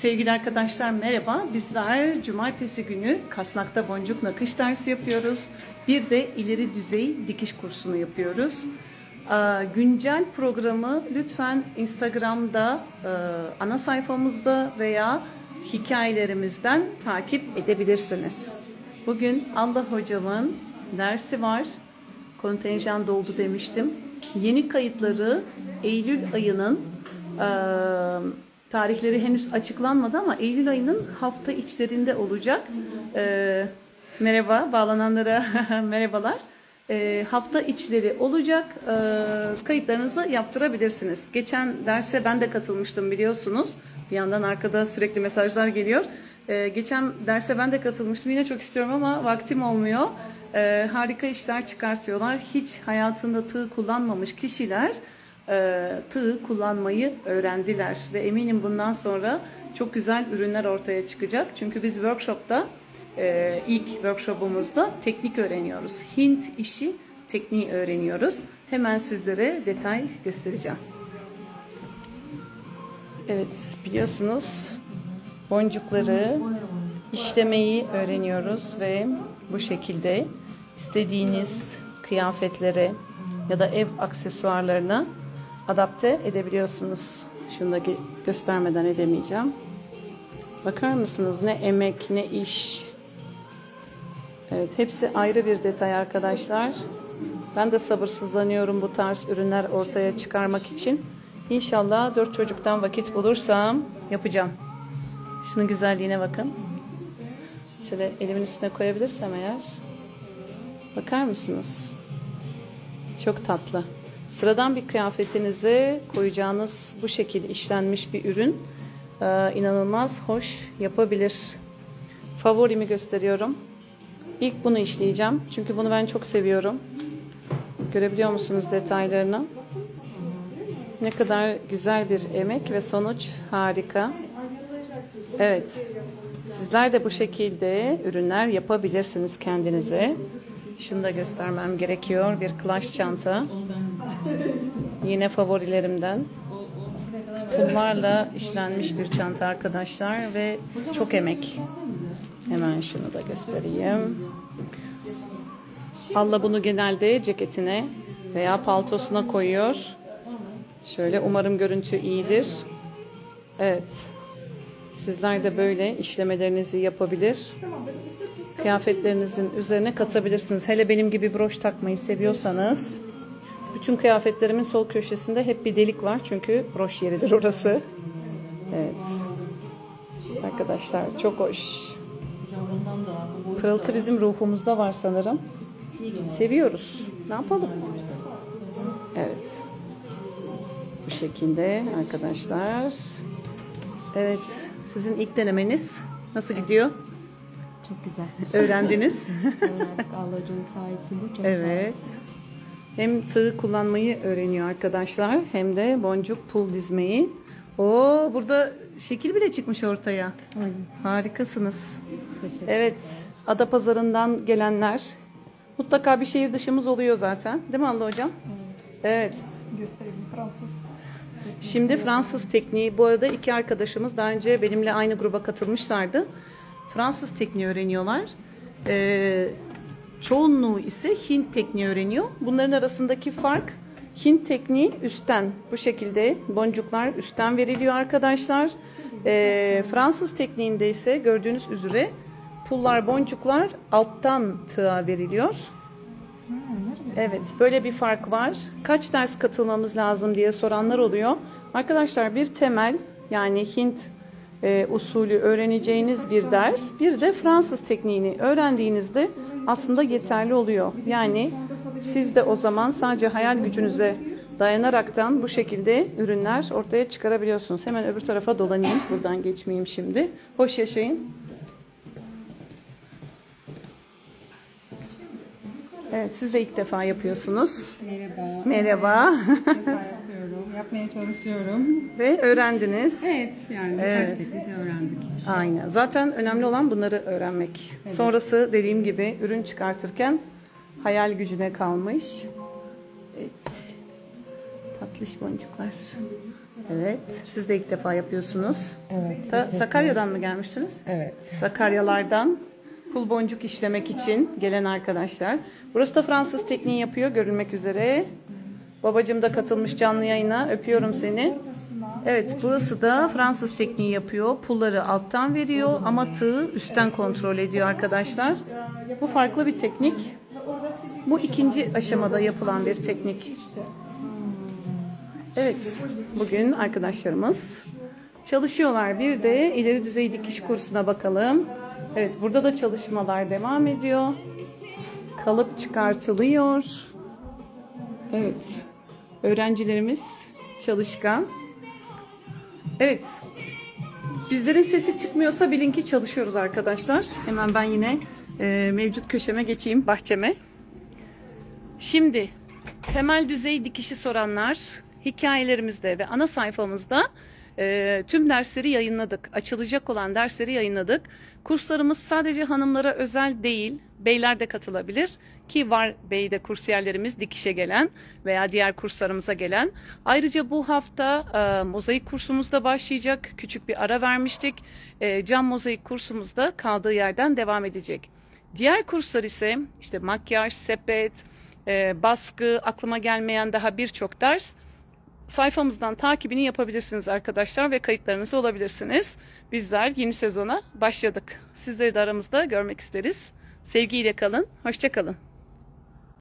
Sevgili arkadaşlar merhaba. Bizler cumartesi günü kasnakta boncuk nakış dersi yapıyoruz. Bir de ileri düzey dikiş kursunu yapıyoruz. Aa, Güncel programı lütfen Instagram'da, e, ana sayfamızda veya hikayelerimizden takip edebilirsiniz. Bugün Allah hocamın dersi var. Kontenjan doldu demiştim. Yeni kayıtları Eylül ayının e, tarihleri henüz açıklanmadı ama Eylül ayının hafta içlerinde olacak. E, merhaba, bağlananlara merhabalar. E, hafta içleri olacak. E, kayıtlarınızı yaptırabilirsiniz. Geçen derse ben de katılmıştım biliyorsunuz. Bir yandan arkada sürekli mesajlar geliyor. E, geçen derse ben de katılmıştım. Yine çok istiyorum ama vaktim olmuyor. E, harika işler çıkartıyorlar. Hiç hayatında tığ kullanmamış kişiler e, tığ kullanmayı öğrendiler ve eminim bundan sonra çok güzel ürünler ortaya çıkacak. Çünkü biz workshopta e, ilk workshopumuzda teknik öğreniyoruz. Hint işi tekniği öğreniyoruz. Hemen sizlere detay göstereceğim. Evet biliyorsunuz boncukları işlemeyi öğreniyoruz ve bu şekilde istediğiniz kıyafetlere ya da ev aksesuarlarına adapte edebiliyorsunuz. Şunu da göstermeden edemeyeceğim. Bakar mısınız ne emek ne iş. Evet hepsi ayrı bir detay arkadaşlar. Ben de sabırsızlanıyorum bu tarz ürünler ortaya çıkarmak için. İnşallah dört çocuktan vakit bulursam yapacağım. Şunun güzelliğine bakın. Şöyle elimin üstüne koyabilirsem eğer. Bakar mısınız? Çok tatlı. Sıradan bir kıyafetinize koyacağınız bu şekilde işlenmiş bir ürün e, inanılmaz hoş yapabilir. Favorimi gösteriyorum. İlk bunu işleyeceğim. Çünkü bunu ben çok seviyorum. Görebiliyor musunuz detaylarını? Ne kadar güzel bir emek ve sonuç harika. Evet. Sizler de bu şekilde ürünler yapabilirsiniz kendinize. Şunu da göstermem gerekiyor. Bir klaş çanta. Yine favorilerimden. Pullarla işlenmiş bir çanta arkadaşlar ve çok emek. Hemen şunu da göstereyim. Allah bunu genelde ceketine veya paltosuna koyuyor. Şöyle umarım görüntü iyidir. Evet. Sizler de böyle işlemelerinizi yapabilir. Kıyafetlerinizin üzerine katabilirsiniz. Hele benim gibi broş takmayı seviyorsanız bütün kıyafetlerimin sol köşesinde hep bir delik var. Çünkü broş yeridir orası. Evet. Arkadaşlar çok hoş. Pırıltı bizim ruhumuzda var sanırım. Seviyoruz. Ne yapalım? Evet. Bu şekilde arkadaşlar. Evet. Sizin ilk denemeniz nasıl gidiyor? Çok güzel. Öğrendiniz. Öğrendik Allah Hoca'nın sayesinde çok Evet. Hem tığ kullanmayı öğreniyor arkadaşlar hem de boncuk pul dizmeyi. Oo burada şekil bile çıkmış ortaya. Aynen. Harikasınız. Teşekkür Evet. Adapazarı'ndan gelenler. Mutlaka bir şehir dışımız oluyor zaten. Değil mi Allah hocam? Evet. Gösterelim Fransız. Şimdi Fransız tekniği. Bu arada iki arkadaşımız daha önce benimle aynı gruba katılmışlardı. Fransız tekniği öğreniyorlar. Ee, çoğunluğu ise Hint tekniği öğreniyor. Bunların arasındaki fark Hint tekniği üstten bu şekilde boncuklar üstten veriliyor arkadaşlar. Ee, Fransız tekniğinde ise gördüğünüz üzere pullar boncuklar alttan tığa veriliyor. Evet, böyle bir fark var. Kaç ders katılmamız lazım diye soranlar oluyor. Arkadaşlar bir temel yani Hint e, usulü öğreneceğiniz bir ders, bir de Fransız tekniğini öğrendiğinizde aslında yeterli oluyor. Yani siz de o zaman sadece hayal gücünüze dayanaraktan bu şekilde ürünler ortaya çıkarabiliyorsunuz. Hemen öbür tarafa dolanayım. Buradan geçmeyeyim şimdi. Hoş yaşayın. Evet, siz de ilk defa yapıyorsunuz. Merhaba. Merhaba. Yapmaya çalışıyorum. Ve öğrendiniz. Evet yani birkaç Evet. teknik öğrendik. Aynen. Zaten önemli olan bunları öğrenmek. Sonrası dediğim gibi ürün çıkartırken hayal gücüne kalmış. Evet. Tatlış boncuklar. Evet. Siz de ilk defa yapıyorsunuz. Evet. Ta Sakarya'dan mı gelmiştiniz? Evet. Sakaryalardan pul boncuk işlemek için gelen arkadaşlar. Burası da Fransız tekniği yapıyor görülmek üzere. Babacım da katılmış canlı yayına. Öpüyorum seni. Evet burası da Fransız tekniği yapıyor. Pulları alttan veriyor ama tığı üstten kontrol ediyor arkadaşlar. Bu farklı bir teknik. Bu ikinci aşamada yapılan bir teknik. Evet, bugün arkadaşlarımız çalışıyorlar. Bir de ileri düzey dikiş kursuna bakalım. Evet, burada da çalışmalar devam ediyor. Kalıp çıkartılıyor. Evet, öğrencilerimiz çalışkan. Evet, bizlerin sesi çıkmıyorsa bilin ki çalışıyoruz arkadaşlar. Hemen ben yine e, mevcut köşeme geçeyim, bahçeme. Şimdi temel düzey dikişi soranlar hikayelerimizde ve ana sayfamızda e, tüm dersleri yayınladık. Açılacak olan dersleri yayınladık. Kurslarımız sadece hanımlara özel değil, beyler de katılabilir ki var beyde kursiyerlerimiz dikişe gelen veya diğer kurslarımıza gelen. Ayrıca bu hafta e, mozaik kursumuz da başlayacak. Küçük bir ara vermiştik. E, cam mozaik kursumuz da kaldığı yerden devam edecek. Diğer kurslar ise işte makyaj, sepet, e, baskı, aklıma gelmeyen daha birçok ders sayfamızdan takibini yapabilirsiniz arkadaşlar ve kayıtlarınızı olabilirsiniz. Bizler yeni sezona başladık. Sizleri de aramızda görmek isteriz. Sevgiyle kalın, hoşça kalın.